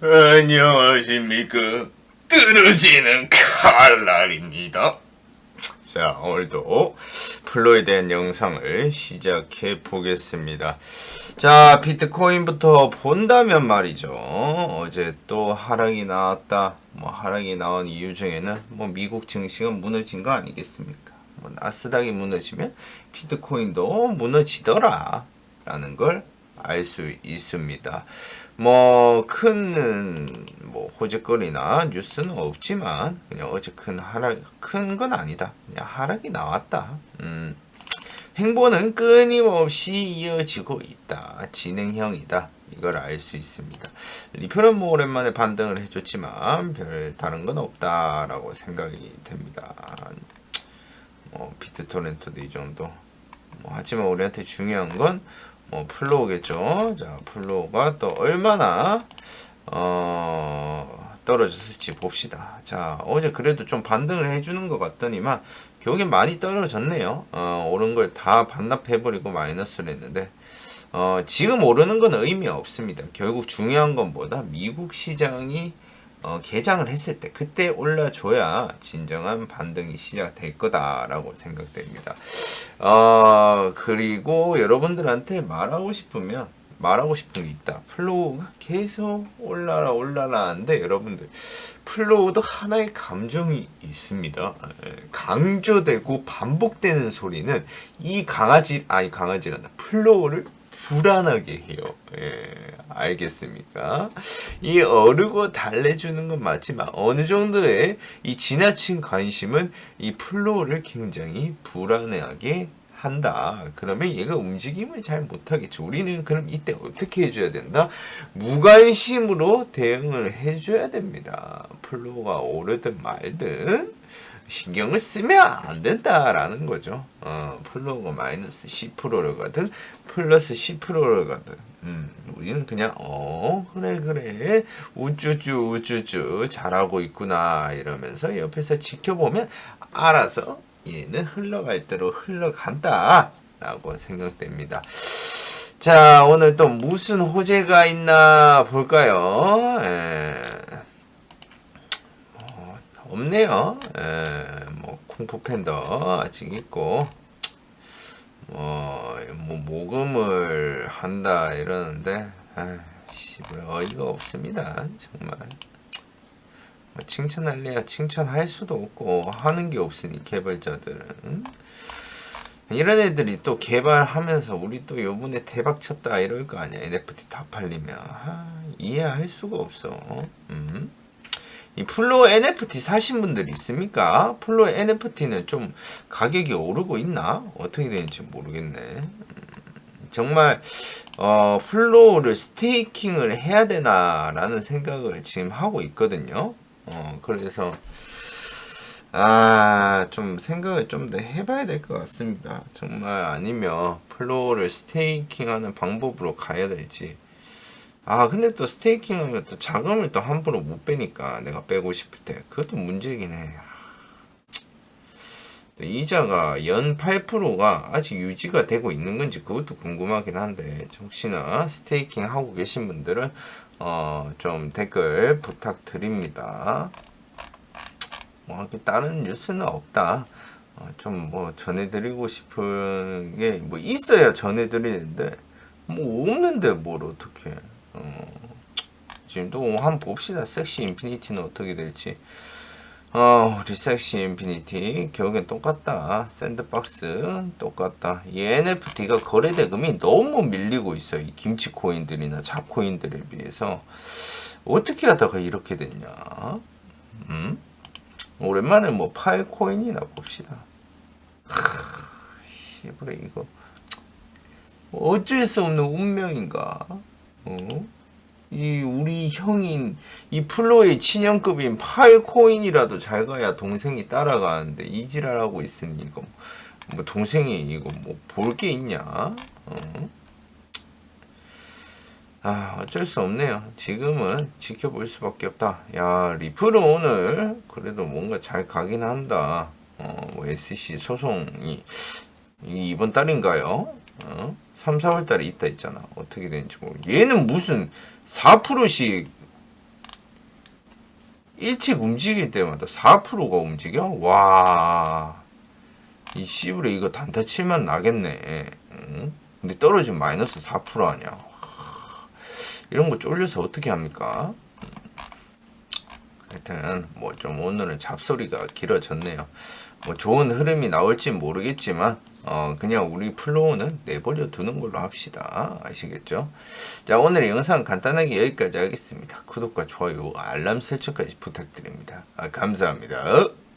안녕하십니까. 떨어지는 칼날입니다. 자, 오늘도 플로에 대한 영상을 시작해 보겠습니다. 자, 비트코인부터 본다면 말이죠. 어제 또 하락이 나왔다. 뭐 하락이 나온 이유 중에는 뭐 미국 증시가 무너진 거 아니겠습니까? 뭐 나스닥이 무너지면 비트코인도 무너지더라. 라는 걸 알 수 있습니다. 뭐, 큰, 뭐, 호재거리나 뉴스는 없지만, 그냥 어제 큰 하락, 큰 건 아니다. 그냥 하락이 나왔다. 음. 행보는 끊임없이 이어지고 있다. 진행형이다. 이걸 알 수 있습니다. 리플은 뭐 오랜만에 반등을 해줬지만 별 다른 건 없다라고 생각이 됩니다. 뭐 비트토렌트도 이 정도. 뭐 하지만 우리한테 중요한 건 뭐 플로우겠죠. 자 플로우가 또 얼마나 어 떨어졌을지 봅시다. 자 어제 그래도 좀 반등을 해주는 것 같더니만 결국엔 많이 떨어졌네요. 어, 오른 걸 다 반납해버리고 마이너스를 했는데 어, 지금 오르는 건 의미 없습니다. 결국 중요한 건 뭐다? 미국 시장이 어, 개장을 했을 때 그때 올라줘야 진정한 반등이 시작될 거다라고 생각됩니다. 어, 그리고 여러분들한테 말하고 싶으면 말하고 싶은 게 있다. 플로우가 계속 올라라 올라라 하는데 여러분들 플로우도 하나의 감정이 있습니다. 예, 강조되고 반복되는 소리는 이 강아지 아니 강아지란다. 플로우를 불안하게 해요. 예, 알겠습니까? 이 어르고 달래주는 건 맞지만 어느 정도의 이 지나친 관심은 이 플로우를 굉장히 불안해하게 한다. 그러면 얘가 움직임을 잘 못하겠죠. 우리는 그럼 이때 어떻게 해줘야 된다? 무관심으로 대응을 해줘야 됩니다. 플로우가 오르든 말든 신경을 쓰면 안 된다라는 거죠. 어, 플로우가 마이너스 10%를 플러스 10%를 가든 음, 우리는 그냥 어 그래 그래 우쭈쭈 우쭈쭈 잘하고 있구나 이러면서 옆에서 지켜보면 알아서 얘는 흘러갈 대로 흘러간다 라고 생각됩니다. 자 오늘 또 무슨 호재가 있나 볼까요? 에, 뭐, 없네요. 에, 뭐 쿵푸 팬더 아직 있고 뭐, 뭐 모금을 한다 이러는데 아씨 어이가 없습니다. 정말. 뭐 칭찬할래야 칭찬할 수도 없고 하는 게 없으니 개발자들은. 이런 애들이 또 개발하면서 우리 또 요번에 대박 쳤다 이럴 거 아니야. NFT 다 팔리면. 아, 이해할 수가 없어. 음. 이 플로어 NFT 사신 분들 있습니까? 플로어 NFT는 좀 가격이 오르고 있나? 어떻게 되는지 모르겠네. 음, 정말 어, 플로어를 스테이킹을 해야 되나라는 생각을 지금 하고 있거든요. 어, 그래서 아, 좀 생각을 좀 더 해봐야 될 것 같습니다. 정말 아니면 플로어를 스테이킹하는 방법으로 가야 될지. 아 근데 또 스테이킹 하면 또 자금을 또 함부로 못 빼니까 내가 빼고 싶을 때. 그것도 문제긴 해. 이자가 연 8%가 아직 유지가 되고 있는 건지 그것도 궁금하긴 한데 혹시나 스테이킹 하고 계신 분들은 어 좀 댓글 부탁드립니다. 뭐 다른 뉴스는 없다. 어, 좀뭐 전해드리고 싶은 게 뭐 있어야 전해드리는데 뭐 없는데 뭘 어떻게 어, 지금 또 한번 봅시다. 섹시 인피니티는 어떻게 될지. 어, 우리 섹시 인피니티 결국엔 똑같다. 샌드박스 똑같다. 이 NFT가 거래 대금이 너무 밀리고 있어요. 이 김치 코인들이나 잡 코인들에 비해서 어떻게 하다가 이렇게 됐냐? 음? 오랜만에 뭐 파일 코인이나 봅시다. 씨부레 이거 어쩔 수 없는 운명인가? 어? 이 우리 형인 이 플로의 친형급인 파일코인이라도 잘 가야 동생이 따라가는데 이지랄하고 있으니 이거 뭐 동생이 이거 뭐 볼 게 있냐? 어? 아 어쩔 수 없네요. 지금은 지켜볼 수밖에 없다. 야 리플은 오늘 그래도 뭔가 잘 가긴 한다. 어, 뭐 SC 소송이 이번 달인가요? 어? 3, 4월 달에 있다 있잖아. 어떻게 되는지 모르 얘는 무슨 4%씩 일찍 움직일 때마다 4%가 움직여? 와. 이 씨부레 이거 단타 칠만 나겠네. 응? 근데 떨어지면 마이너스 4% 아니야. 와, 이런 거 쫄려서 어떻게 합니까? 하여튼 뭐좀 오늘은 잡소리가 길어졌네요. 뭐 좋은 흐름이 나올지 모르겠지만 어 그냥 우리 플로우는 내버려 두는 걸로 합시다. 아시겠죠? 자 오늘의 영상 간단하게 여기까지 하겠습니다. 구독과 좋아요, 알람 설정까지 부탁드립니다. 아, 감사합니다.